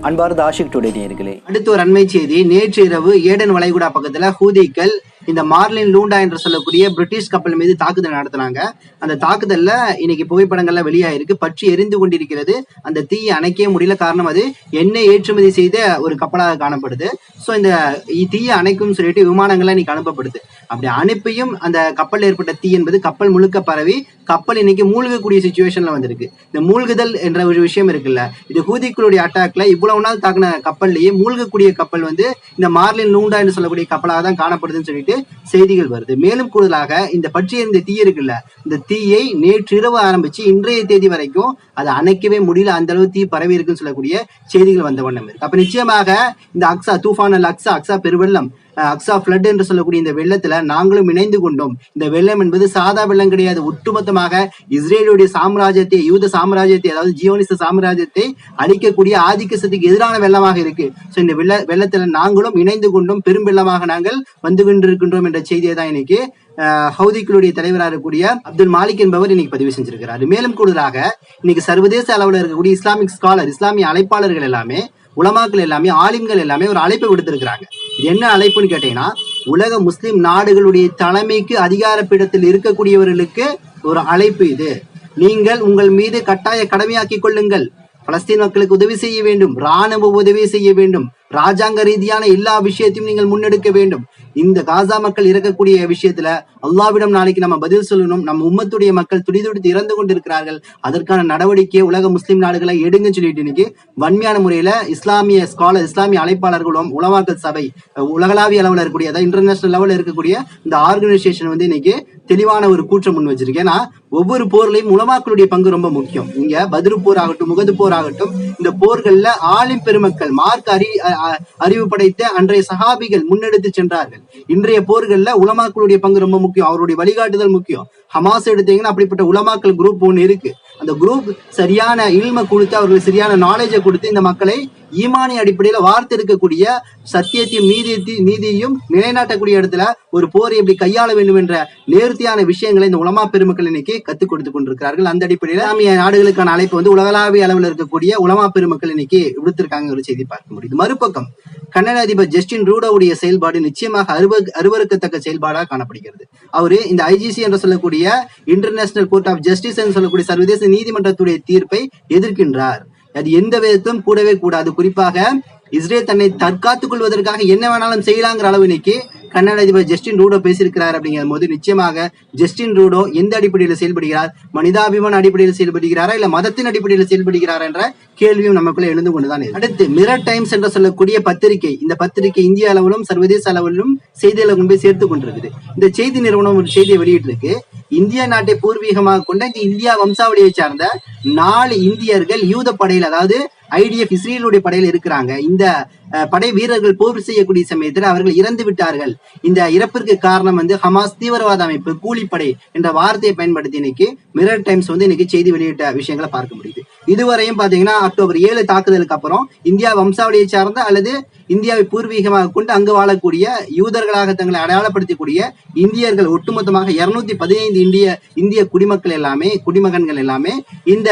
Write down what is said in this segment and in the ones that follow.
அன்பார்ந்த ஆஷிக் டுடே நேயர்களே. அடுத்து ஒரு அண்மை செய்தி. நேற்று இரவு ஏடன் வளைகுடா பக்கத்துல ஹூதிக்கள் இந்த மார்லின் லூண்டா என்று சொல்லக்கூடிய பிரிட்டிஷ் கப்பல் மீது தாக்குதல் நடத்தினாங்க. அந்த தாக்குதல்ல இன்னைக்கு புகைப்படங்கள்ல வெளியாயிருக்கு. பற்றி எரிந்து கொண்டிருக்கிறது. அந்த தீயை அணைக்கவே முடியல. காரணம் அது எண்ணெய் ஏற்றுமதி செய்த ஒரு கப்பலாக காணப்படுது. ஸோ இந்த தீயை அணைக்கும் சொல்லிட்டு விமானங்கள்லாம் இன்னைக்கு அனுப்பப்படுது. அப்படி அனுப்பியும் அந்த கப்பல் ஏற்பட்ட தீ என்பது கப்பல் முழுக்க பரவி கப்பல் இன்னைக்கு மூழ்கக்கூடிய சுச்சுவேஷன்ல வந்திருக்கு. இந்த மூழ்குதல் என்ற ஒரு விஷயம் இருக்குல்ல இது ஹூதிக்களுடைய அட்டாக்ல இவ்வளவு நாள் தாக்குன கப்பல்லையே மூழ்கக்கூடிய கப்பல் வந்து இந்த மார்லின் லூண்டா என்று சொல்லக்கூடிய கப்பலாக தான் காணப்படுதுன்னு சொல்லிட்டு செய்திகள் வருது. மேலும் கூடுதலாக இந்த பற்றி இந்த தீ இருக்குல்ல இந்த தீயை நேற்று இரவு ஆரம்பிச்சு இன்றைய தேதி வரைக்கும் அதை அணைக்கவே முடியல. அந்த அளவு தீ பரவி இருக்குன்னு சொல்லக்கூடிய செய்திகள் வந்த வண்ணம் இருக்கு. அப்ப நிச்சயமாக இந்த அக்ஸா தூஃபான் அல் அக்ஸா அக்ஸா பெருவெள்ளம். அக்ஸா ஃபிளட் என்று சொல்லக்கூடிய இந்த வெள்ளத்துல நாங்களும் இணைந்து கொண்டோம். இந்த வெள்ளம் என்பது சாதா வெள்ளம் கிடையாது. ஒட்டுமொத்தமாக இஸ்ரேலுடைய சாம்ராஜ்யத்தை யூத சாம்ராஜ்யத்தை அதாவது ஜியோனிச சாம்ராஜ்யத்தை அழிக்கக்கூடிய ஆதிக்க சக்திக்கு எதிரான வெள்ளமாக இருக்கு. ஸோ இந்த வெள்ள வெள்ளத்துல நாங்களும் இணைந்து கொண்டோம். பெரும் வெள்ளமாக நாங்கள் வந்து கொண்டிருக்கின்றோம் என்ற செய்தியை தான் இன்னைக்கு ஹவுதிக்களுடைய தலைவராக இருக்கக்கூடிய அப்துல் மாலிக் என்பவர் இன்னைக்கு பதிவு செஞ்சிருக்கிறார். மேலும் கூடுதலாக இன்னைக்கு சர்வதேச அளவில் இருக்கக்கூடிய இஸ்லாமிக் ஸ்காலர் இஸ்லாமிய அழைப்பாளர்கள் எல்லாமே உலமாக்கள் எல்லாமே ஆலிம்கள் எல்லாமே ஒரு அழைப்பு விடுத்திருக்கிறாங்க. என்ன அழைப்புன்னு கேட்டீங்கன்னா உலக முஸ்லிம் நாடுகளுடைய தலைமைக்கு அதிகார பீடத்தில் இருக்கக்கூடியவர்களுக்கு ஒரு அழைப்பு இது. நீங்கள் உங்கள் மீது கட்டாய கடமையாக்கிக் கொள்ளுங்கள். பலஸ்தீன் மக்களுக்கு உதவி செய்ய வேண்டும். ராணுவ உதவி செய்ய வேண்டும். ராஜாங்க ரீதியான எல்லா விஷயத்தையும் நீங்கள் முன்னெடுக்க வேண்டும். இந்த காசா மக்கள் இறக்கக்கூடிய விஷயத்துல அல்லாவிடம் நாளைக்கு நம்ம பதில் சொல்லணும். நம்ம உம்மத்துடைய மக்கள் துடிதுடித்து இறந்து கொண்டிருக்கிறார்கள். அதற்கான நடவடிக்கையை உலக முஸ்லிம் நாடுகளை எடுங்கன்னு சொல்லிட்டு இன்னைக்கு வன்மையான முறையில இஸ்லாமிய ஸ்காலர் இஸ்லாமிய அழைப்பாளர்களும் உலமாக்கல் சபை உலகளாவிய அளவில் இருக்கக்கூடிய அதாவது இன்டர்நேஷனல் லெவலில் இருக்கக்கூடிய இந்த ஆர்கனைசேஷன் வந்து இன்னைக்கு தெளிவான ஒரு கூற்றம் முன் வச்சிருக்கு. ஏன்னா ஒவ்வொரு போர்லையும் உலமாக்களுடைய பங்கு ரொம்ப முக்கியம். இங்க பதிரு போர் ஆகட்டும் முகது போர் ஆகட்டும் இந்த போர்கள்ல ஆலிம் பெருமக்கள் மார்க் அறி அ- அறிவு படைத்த அன்றைய சஹாபிகள் முன்னெடுத்து சென்றார்கள். இன்றைய போர்கள்ல உலமாக்களுடைய பங்கு ரொம்ப முக்கியம் அவருடைய வழிகாட்டுதல் முக்கியம். ஹமாஸ் எடுத்தீங்கன்னா அப்படிப்பட்ட உலமாக்கள் குரூப் ஒன்று இருக்கு. அந்த குரூப் சரியான இல்மை கொடுத்து அவர்களுக்கு சரியான நாலேஜை கொடுத்து இந்த மக்களை ஈமானி அடிப்படையில் வார்த்தெடுக்கக்கூடிய சத்தியத்தையும் நீதியத்தையும் நீதியையும் நிலைநாட்டக்கூடிய இடத்துல ஒரு போரை எப்படி கையாள வேண்டும் என்ற நேர்த்தியான விஷயங்களை இந்த உலமா பெருமக்கள் இன்னைக்கு கத்துக் கொடுத்து கொண்டிருக்கிறார்கள். அந்த அடிப்படையில் இஸ்லாமிய நாடுகளுக்கான அழைப்பு வந்து உலகளாவிய அளவில் இருக்கக்கூடிய உலமா பெருமக்கள் இன்னைக்கு விடுத்திருக்காங்க ஒரு செய்தி பார்க்க முடியுது. மறுபக்கம் கன்னட அதிபர் ஜஸ்டின் ரூடோவுடைய செயல்பாடு நிச்சயமாக அருவ அருவருக்கத்தக்க செயல்பாடாக காணப்படுகிறது. அவரு இந்த ஐஜிசி என்று சொல்லக்கூடிய இன்டர்நேஷனல் கோர்ட் ஆஃப் ஜஸ்டிஸ் என்று சொல்லக்கூடிய சர்வதேச நீதிமன்றத்துடைய தீர்ப்பை எதிர்க்கின்றார். அது எந்த விதத்தும் கூடவே கூடாது. குறிப்பாக இஸ்ரேல் தன்னை தற்காத்துக் கொள்வதற்காக என்ன வேணாலும் செய்யலாங்கிற அளவு இன்னைக்கு கன்னட அதிபர் ஜஸ்டின் ரூடோ பேசியிருக்கிறார் அப்படிங்கிற போது நிச்சயமாக ஜஸ்டின் ரூடோ எந்த அடிப்படையில் செயல்படுகிறார்? மனிதாபிமான அடிப்படையில் செயல்படுகிறாரா? இல்ல மதத்தின் அடிப்படையில் செயல்படுகிறாரா என்ற கேள்வியும் நமக்குள்ள எழுந்து கொண்டுதான் அடுத்து மிரர் டைம்ஸ் என்று சொல்லக்கூடிய பத்திரிகை. இந்த பத்திரிகை இந்திய அளவிலும் சர்வதேச அளவிலும் செய்திகளை கொண்டு போய் சேர்த்து கொண்டிருக்குது. இந்த செய்தி நிறுவனம் ஒரு செய்தியை வெளியிட்டிருக்கு. இந்திய நாட்டை பூர்வீகமாக கொண்ட இந்த இந்தியா வம்சாவளியை சார்ந்த நாலு இந்தியர்கள் யூத படையில் அதாவது ஐடிஎஃப் இஸ்ரேலுடைய படையில் இருக்கிறாங்க. இந்த படை வீரர்கள் போர் செய்யக்கூடிய சமயத்தில் அவர்கள் இறந்து விட்டார்கள். இந்த இறப்பிற்கு காரணம் வந்து ஹமாஸ் தீவிரவாத அமைப்பு கூலிப்படை என்ற வார்த்தையை பயன்படுத்தி இன்னைக்கு மிரர் டைம்ஸ் வந்து இன்னைக்கு செய்தி வெளியிட்ட விஷயங்களை பார்க்க முடியுது. இதுவரையும் பாத்தீங்கன்னா அக்டோபர் ஏழு தாக்குதலுக்கு அப்புறம் இந்தியா வம்சாவளியை சார்ந்த அல்லது இந்தியாவை பூர்வீகமாக கொண்டு அங்கு வாழக்கூடிய யூதர்களாக தங்களை அடையாளப்படுத்தக்கூடிய இந்தியர்கள் ஒட்டுமொத்தமாக இருநூத்தி பதினைந்து இந்திய இந்திய குடிமக்கள் எல்லாமே குடிமகன்கள் எல்லாமே இந்த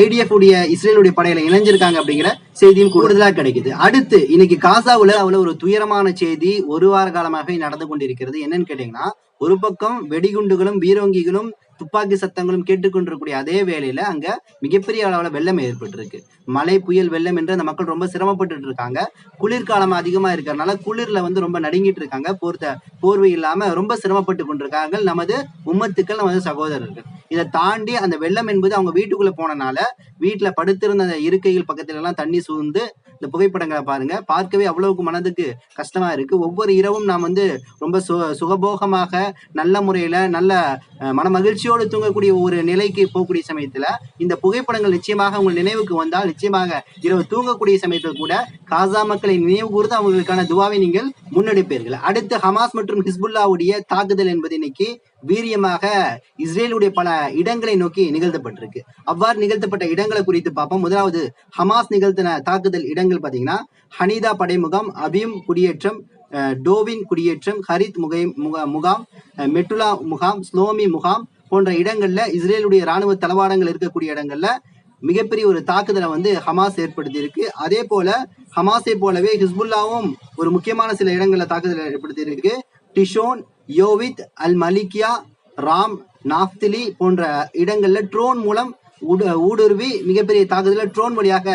ஐடிஎஃப் உடைய இஸ்ரேலுடைய படையில இணைஞ்சிருக்காங்க அப்படிங்கிற செய்தியும் கூடுதலாக கிடைக்குது. அடுத்து இன்னைக்கு காசாவுல அவ்வளவு ஒரு துயரமான செய்தி ஒரு வார காலமாக நடந்து கொண்டிருக்கிறது. என்னன்னு கேட்டீங்கன்னா ஒரு பக்கம் வெடிகுண்டுகளும் பீரோங்கிகளும் துப்பாக்கி சத்தங்களும் கேட்டுக்கொண்டிருக்கக்கூடிய அதே வேளையில அங்க மிகப்பெரிய அளவுல வெள்ளம் ஏற்பட்டிருக்கு. மழை புயல் வெள்ளம் என்று அந்த மக்கள் ரொம்ப சிரமப்பட்டு இருக்காங்க. குளிர்காலம் அதிகமா இருக்கிறதுனால குளிர்ல வந்து ரொம்ப நடுங்கிட்டு இருக்காங்க. போர்த்த போர்வை இல்லாம ரொம்ப சிரமப்பட்டு கொண்டிருக்காங்க. நமது உம்மத்துக்கள் நமது சகோதரர்கள். இதை தாண்டி அந்த வெள்ளம் என்பது அவங்க வீட்டுக்குள்ள போனனால வீட்டுல படுத்திருந்த அந்த இருக்கைகள் பக்கத்துல எல்லாம் தண்ணி சூழ்ந்து இந்த புகைப்படங்களை பாருங்க. பார்க்கவே அவ்வளவுக்கு மனதுக்கு கஷ்டமா இருக்கு. ஒவ்வொரு இரவும் நாம் வந்து ரொம்ப சு சுகபோகமாக நல்ல முறையில நல்ல மன மகிழ்ச்சியோடு தூங்கக்கூடிய ஒரு நிலைக்கு போகக்கூடிய சமயத்துல இந்த புகைப்படங்கள் நிச்சயமாக உங்கள் நினைவுக்கு வந்தால் நிச்சயமாக இரவு தூங்கக்கூடிய சமயத்தில் கூட காசா மக்களை நினைவு கூர்ந்து அவங்களுக்கான துவாவை நீங்கள் முன்னெடுப்பீர்கள். அடுத்து ஹமாஸ் மற்றும் ஹிஸ்புல்லாவுடைய தாக்குதல் என்பது இன்னைக்கு வீரியமாக இஸ்ரேலுடைய பல இடங்களை நோக்கி நிகழ்த்தப்பட்டிருக்கு. அவ்வாறு நிகழ்த்தப்பட்ட இடங்களை குறித்து பார்ப்போம். முதலாவது ஹமாஸ் நிகழ்த்தின தாக்குதல் இடங்கள் பார்த்தீங்கன்னா ஹனீதா படைமுகாம் அபியும் குடியேற்றம் டோவின் குடியேற்றம் ஹரித் முகை முகா முகாம் மெட்டுலா முகாம் ஸ்லோமி முகாம் போன்ற இடங்கள்ல இஸ்ரேலுடைய ராணுவ தளவாடங்கள் இருக்கக்கூடிய இடங்கள்ல மிகப்பெரிய ஒரு தாக்குதலை வந்து ஹமாஸ் ஏற்படுத்தி இருக்கு அதே போல ஹமாஸை போலவே ஹிஸ்புல்லாவும் ஒரு முக்கியமான சில இடங்கள்ல தாக்குதலை ஏற்படுத்தி இருக்கு டிஷோன் யோவித் அல் மலிக்கியா ராம் நாப்திலி போன்ற இடங்கள்ல ட்ரோன் மூலம் ஊடு- ஊடுருவி மிகப்பெரிய தாக்குதலில் ட்ரோன் வழியாக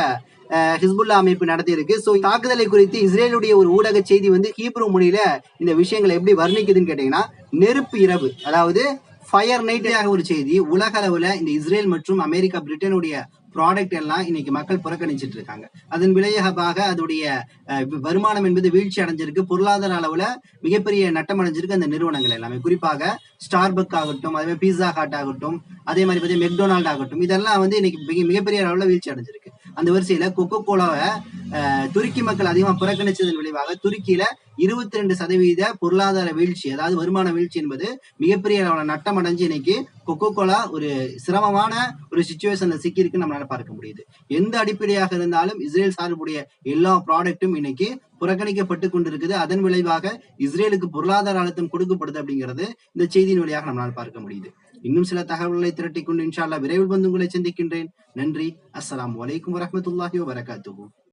ஹிஸ்புல்லா அமைப்பு நடத்தியிருக்கு. ஸோ தாக்குதலை குறித்து இஸ்ரேலுடைய ஒரு ஊடக செய்தி வந்து ஹீப்ரு மொழியில இந்த விஷயங்களை எப்படி வர்ணிக்குதுன்னு கேட்டீங்கன்னா நெருப்பு இரவு அதாவது ஃபயர் நைட்டாக ஒரு செய்தி உலக அளவில் இந்த இஸ்ரேல் மற்றும் அமெரிக்கா பிரிட்டனுடைய ப்ராடக்ட் எல்லாம் இன்னைக்கு மக்கள் புறக்கணிச்சிட்டு இருக்காங்க அதன் விளைவாக அதோடைய வருமானம் என்பது வீழ்ச்சி அடைஞ்சிருக்கு. பொருளாதார அளவுல மிகப்பெரிய நட்டம் அடைஞ்சிருக்கு அந்த நிறுவனங்கள் எல்லாமே. குறிப்பாக ஸ்டார்பக் ஆகட்டும் அதே மாதிரி பீஸா ஹாட் ஆகட்டும் அதே மாதிரி பார்த்தீங்கன்னா மெக்டொனால்ட் ஆகட்டும் இதெல்லாம் வந்து இன்னைக்கு மிக- மிகப்பெரிய அளவுல வீழ்ச்சி அடைஞ்சிருக்கு. அந்த வரிசையில கொக்கோ கோலாவை துருக்கி மக்கள் அதிகமா புறக்கணிச்சதன் விளைவாக துருக்கியில இருபத்தி ரெண்டு சதவீத பொருளாதார வீழ்ச்சி அதாவது வருமான வீழ்ச்சி என்பது மிகப்பெரிய அளவான நட்டம் அடைஞ்சு இன்னைக்கு கொக்கோ கோலா ஒரு சிரமமான ஒரு சுச்சுவேஷன்ல சிக்கியிருக்கு நம்மளால பார்க்க முடியுது. எந்த அடிப்படையாக இருந்தாலும் இஸ்ரேல் சார்புடைய எல்லா ப்ராடக்ட்டும் இன்னைக்கு புறக்கணிக்கப்பட்டு கொண்டிருக்குது. அதன் விளைவாக இஸ்ரேலுக்கு பொருளாதார அழுத்தம் கொடுக்கப்படுது அப்படிங்கிறது இந்த செய்தியின் வழியாக நம்மளால் பார்க்க முடியுது. இன்னும் சில தகவல்களை திரட்டிக் கொண்டு விரைவில் வந்து உங்களை சந்திக்கின்றேன். நன்றி. அஸ்லாம் வலைக்கம் வரமத்துல்லாஹி வரகாத்துகும்